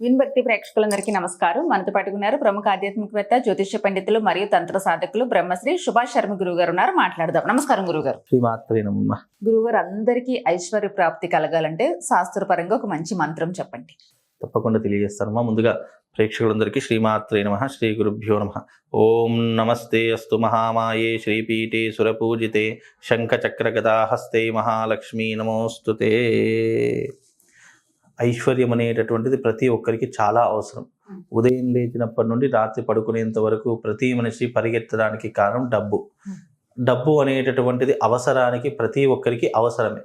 విన్భక్తి ప్రేక్షకులందరికీ నమస్కారం. మనతో పాటు ఉన్నారు ప్రముఖ ఆధ్యాత్మికవేత్త జ్యోతిష్య పండితులు మరియు తంత్ర సాధకులు బ్రహ్మశ్రీ సుభాష్ శర్మ గురువు గారు ఉన్నారు. మాట్లాడదాం. నమస్కారం గురుగారు నమ్మ గురుగారు అందరికీ ఐశ్వర్య ప్రాప్తి కలగాలంటే శాస్త్రపరంగా ఒక మంచి మంత్రం చెప్పండి. తప్పకుండా తెలియజేస్తానమ్మా ముందుగా ప్రేక్షకులందరికీ శ్రీమాత్రే నమ శ్రీ గురుభ్యో నమ. ఓం నమస్తే అస్తు మహామాయే శ్రీపీఠే సురపూజితే శంఖచక్రగదాహస్తే మహాలక్ష్మీ నమోస్తుతే. ఐశ్వర్యం అనేటటువంటిది ప్రతి ఒక్కరికి చాలా అవసరం. ఉదయం లేచినప్పటి నుండి రాత్రి పడుకునేంత వరకు ప్రతి మనిషి పరిగెత్తడానికి కారణం డబ్బు. డబ్బు అనేటటువంటిది అవసరానికి ప్రతి ఒక్కరికి అవసరమే.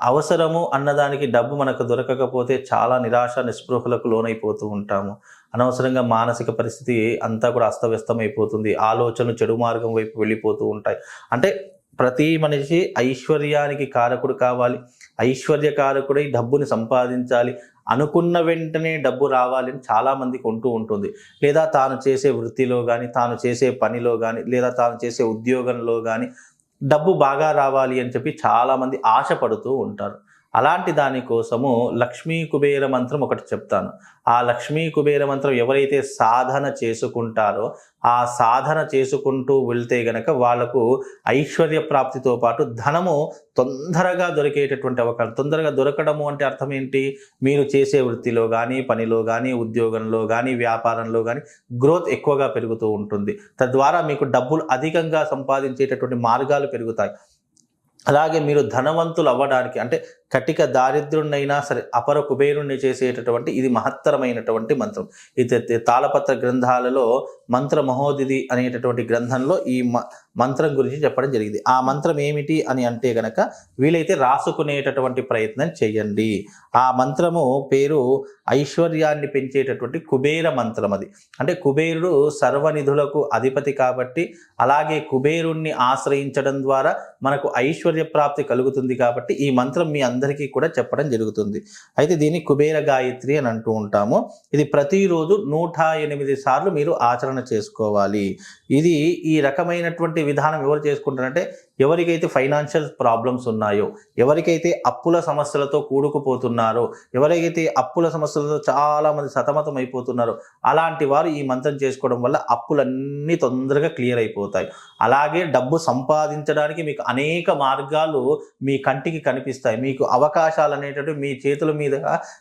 అవసరము అన్నదానికి డబ్బు మనకు దొరకకపోతే చాలా నిరాశ నిస్పృహలకు లోనైపోతూ ఉంటాము. అనవసరంగా మానసిక పరిస్థితి అంతా కూడా అస్తవ్యస్తమైపోతుంది. ఆలోచనలు చెడు మార్గం వైపు వెళ్ళిపోతూ ఉంటాయి. అంటే ప్రతి మనిషి ఐశ్వర్యానికి కారకుడు కావాలి. ఐశ్వర్య కారకుడై డబ్బుని సంపాదించాలి. అనుకున్న వెంటనే డబ్బు రావాలని చాలామందికి ఉంటూ ఉంటుంది. లేదా తాను చేసే వృత్తిలో కానీ తాను చేసే పనిలో కానీ లేదా తాను చేసే ఉద్యోగంలో కానీ డబ్బు బాగా రావాలి అని చెప్పి చాలామంది ఆశపడుతూ ఉంటారు. అలాంటి దానికోసము లక్ష్మీ కుబేర మంత్రం ఒకటి చెప్తాను. ఆ లక్ష్మీ కుబేర మంత్రం ఎవరైతే సాధన చేసుకుంటారో ఆ సాధన చేసుకుంటూ వెళ్తే గనక వాళ్ళకు ఐశ్వర్య ప్రాప్తితో పాటు ధనము తొందరగా దొరికేటటువంటి అవకాశం తొందరగా దొరకడము అంటే అర్థం ఏంటి? మీరు చేసే వృత్తిలో కానీ పనిలో కానీ ఉద్యోగంలో కానీ వ్యాపారంలో కానీ గ్రోత్ ఎక్కువగా పెరుగుతూ ఉంటుంది. తద్వారా మీకు డబ్బులు అధికంగా సంపాదించేటటువంటి మార్గాలు పెరుగుతాయి. అలాగే మీరు ధనవంతులు అవ్వడానికి అంటే కటిక దారిద్రుణ్ణైనా సరే అపర కుబేరుణ్ణి చేసేటటువంటి ఇది మహత్తరమైనటువంటి మంత్రం. ఇది తాళపత్ర గ్రంథాలలో మంత్ర మహోదిది అనేటటువంటి గ్రంథంలో ఈ మ మంత్రం గురించి చెప్పడం జరిగింది. ఆ మంత్రం ఏమిటి అని అంటే గనక వీలైతే రాసుకునేటటువంటి ప్రయత్నం చేయండి. ఆ మంత్రము పేరు ఐశ్వర్యాన్ని పెంచేటటువంటి కుబేర మంత్రం అది. అంటే కుబేరుడు సర్వనిధులకు అధిపతి కాబట్టి అలాగే కుబేరుణ్ణి ఆశ్రయించడం ద్వారా మనకు ఐశ్వర్య ప్రాప్తి కలుగుతుంది కాబట్టి ఈ మంత్రం మీ అందరికీ కూడా చెప్పడం జరుగుతుంది. అయితే దీన్ని కుబేర గాయత్రి అని అంటూ ఉంటాము. ఇది ప్రతిరోజు నూట ఎనిమిది సార్లు మీరు ఆచరణ చేసుకోవాలి. ఇది ఈ రకమైనటువంటి విధానం ఎవరు చేసుకుంటారంటే ఎవరికైతే ఫైనాన్షియల్ ప్రాబ్లమ్స్ ఉన్నాయో ఎవరికైతే అప్పుల సమస్యలతో కూడుకుపోతున్నారో ఎవరికైతే అప్పుల సమస్యలతో చాలామంది సతమతం అయిపోతున్నారో అలాంటి వారు ఈ మంత్రం చేసుకోవడం వల్ల అప్పులన్నీ తొందరగా క్లియర్ అయిపోతాయి. అలాగే డబ్బు సంపాదించడానికి మీకు అనేక మార్గాలు మీ కంటికి కనిపిస్తాయి. మీకు అవకాశాలు అనేటటువంటి మీ చేతుల మీద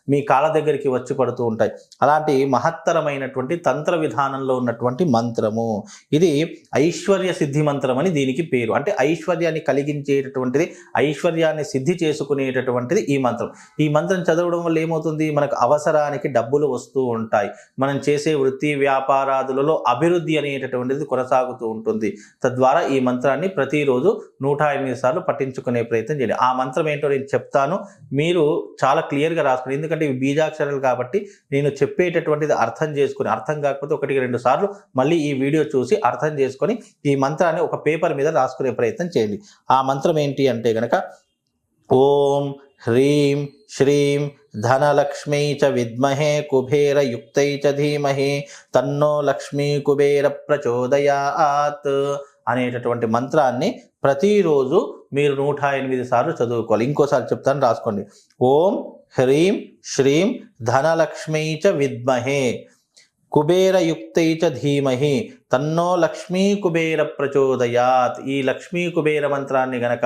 మీ కాళ్ళ దగ్గరికి వచ్చి పడుతూ ఉంటాయి. అలాంటి మహత్తరమైనటువంటి తంత్ర విధానంలో ఉన్నటువంటి మంత్రము. ఇది ఐశ్వర్య సిద్ధి మంత్రం అని దీనికి పేరు. అంటే ఐశ్వర్యాన్ని కలిగించేటటువంటిది ఐశ్వర్యాన్ని సిద్ధి చేసుకునేటటువంటిది ఈ మంత్రం. ఈ మంత్రం చదవడం వల్ల ఏమవుతుంది? మనకు అవసరానికి డబ్బులు వస్తూ ఉంటాయి. మనం చేసే వృత్తి వ్యాపారాదులలో అభివృద్ధి అనేటటువంటిది కొనసాగుతూ ఉంటుంది. తద్వారా ఈ మంత్రాన్ని ప్రతిరోజు నూట ఎనిమిది సార్లు పట్టించుకునే ప్రయత్నం చేయండి. ఆ మంత్రం ఏంటో నేను చెప్తాను. మీరు చాలా క్లియర్గా రాసుకోండి. ఎందుకంటే ఇవి బీజాక్షరాలు కాబట్టి నేను చెప్పేటటువంటిది అర్థం చేసుకుని అర్థం కాకపోతే ఒకటికి రెండు సార్లు మళ్ళీ ఈ వీడియో చూసి అర్థం చేసుకొని ఈ మంత్రాన్ని ఒక పేపర్ మీద రాసుకునే ప్రయత్నం చేయాలి. ఆ మంత్రం ఏంటి అంటే గనక ఓం హ్రీం శ్రీం ధనలక్ష్మీ చ విద్మహే కుబేరయుక్తై చ ధీమహి తన్నో లక్ష్మీ కుబేర ప్రచోదయాత్ అనేటటువంటి మంత్రాన్ని ప్రతిరోజు మీరు నూట ఎనిమిది సార్లు చదువుకోవాలి. ఇంకోసారి చెప్తాను రాసుకోండి. ఓం హ్రీం శ్రీం ధనలక్ష్మీ చ విద్మహే కుబేరయుక్తై చ ధీమహి తన్నో లక్ష్మీ కుబేర ప్రచోదయాత్. ఈ లక్ష్మీ కుబేర మంత్రాన్ని గనక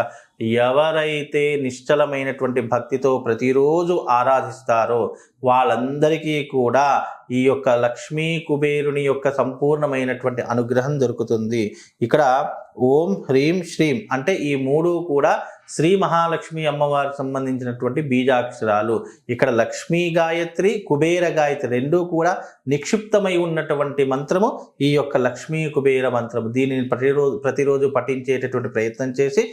ఎవరైతే నిశ్చలమైనటువంటి భక్తితో ప్రతిరోజు ఆరాధిస్తారో వాళ్ళందరికీ కూడా ఈ యొక్క లక్ష్మీ కుబేరుని యొక్క సంపూర్ణమైనటువంటి అనుగ్రహం దొరుకుతుంది. ఇక్కడ ఓం హ్రీం శ్రీం అంటే ఈ మూడు కూడా శ్రీ మహాలక్ష్మి అమ్మవారికి సంబంధించినటువంటి బీజాక్షరాలు. ఇక్కడ లక్ష్మీ గాయత్రి కుబేర గాయత్రి రెండూ కూడా నిక్షిప్తమై ఉన్నటువంటి మంత్రము ఈ యొక్క లక్ష్మీ కుబేర మంత్రము. దీనిని ప్రతిరోజు ప్రతిరోజు పఠించేటటువంటి ప్రయత్నం చేసి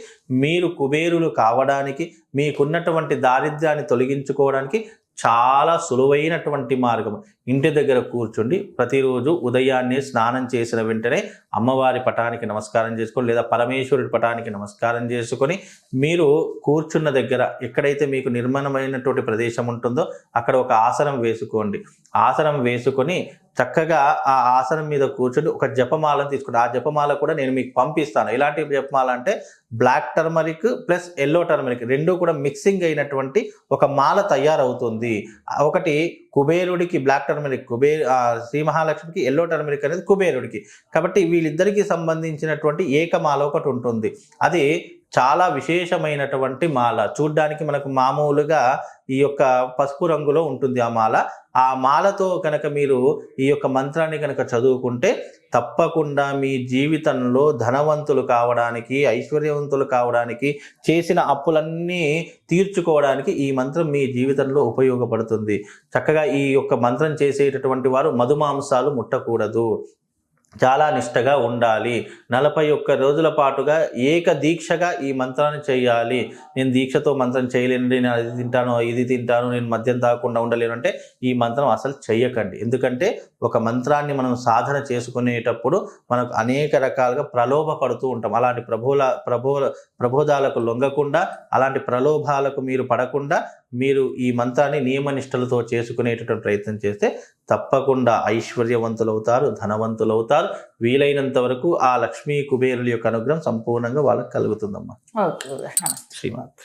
మీరు కుబేరులు కావడానికి మీకున్నటువంటి దారిద్ర్యాన్ని తొలగించుకోవడానికి చాలా సులువైనటువంటి మార్గం ఇంటి దగ్గర కూర్చుండి ప్రతిరోజు ఉదయాన్నే స్నానం చేసిన వెంటనే అమ్మవారి పటానికి నమస్కారం చేసుకొని లేదా పరమేశ్వరుడి పటానికి నమస్కారం చేసుకొని మీరు కూర్చున్న దగ్గర ఎక్కడైతే మీకు నిర్మాణమైనటువంటి ప్రదేశం ఉంటుందో అక్కడ ఒక ఆసనం వేసుకోండి. ఆసనం వేసుకొని చక్కగా ఆ ఆసనం మీద కూర్చొని ఒక జపమాలను తీసుకుంటే ఆ జపమాల కూడా నేను మీకు పంపిస్తాను. ఎలాంటి జపమాల అంటే black turmeric plus yellow turmeric రెండు కూడా మిక్సింగ్ అయినటువంటి ఒక మాల తయారవుతుంది. ఒకటి కుబేరుడికి బ్లాక్ టర్మరిక్ కుబేరు శ్రీ మహాలక్ష్మికి ఎల్లో టర్మరిక్ అనేది కుబేరుడికి. కాబట్టి వీళ్ళిద్దరికి సంబంధించినటువంటి ఏకమాల ఒకటి ఉంటుంది. అది చాలా విశేషమైనటువంటి మాల. చూడ్డానికి మనకు మామూలుగా ఈ యొక్క పసుపు రంగులో ఉంటుంది ఆ మాల. ఆ మాలతో కనుక మీరు ఈ యొక్క మంత్రాన్ని కనుక చదువుకుంటే తప్పకుండా మీ జీవితంలో ధనవంతులు కావడానికి ఐశ్వర్యవంతులు కావడానికి చేసిన అప్పులన్నీ తీర్చుకోవడానికి ఈ మంత్రం మీ జీవితంలో ఉపయోగపడుతుంది. చక్కగా ఈ యొక్క మంత్రం చేసేటటువంటి వారు మధుమాంసాలు ముట్టకూడదు. చాలా నిష్టగా ఉండాలి. నలభై ఒక్క రోజుల పాటుగా ఏక దీక్షగా ఈ మంత్రాన్ని చేయాలి. నేను దీక్షతో మంత్రం చేయలేను నేను అది తింటాను ఇది తింటాను నేను మద్యం తాగకుండా ఉండలేను అంటే ఈ మంత్రం అసలు చెయ్యకండి. ఎందుకంటే ఒక మంత్రాన్ని మనం సాధన చేసుకునేటప్పుడు మనకు అనేక రకాలుగా ప్రలోభ పడుతూ ఉంటాం. అలాంటి ప్రభుల ప్రభు ప్రబోధాలకు లొంగకుండా అలాంటి ప్రలోభాలకు మీరు పడకుండా మీరు ఈ మంత్రాన్ని నియమనిష్టలతో చేసుకునేటటువంటి ప్రయత్నం చేస్తే తప్పకుండా ఐశ్వర్యవంతులు అవుతారు ధనవంతులు అవుతారు వీలైనంత వరకు ఆ లక్ష్మీ కుబేరుల యొక్క అనుగ్రహం సంపూర్ణంగా వాళ్ళకి కలుగుతుందమ్మా. శ్రీమాత్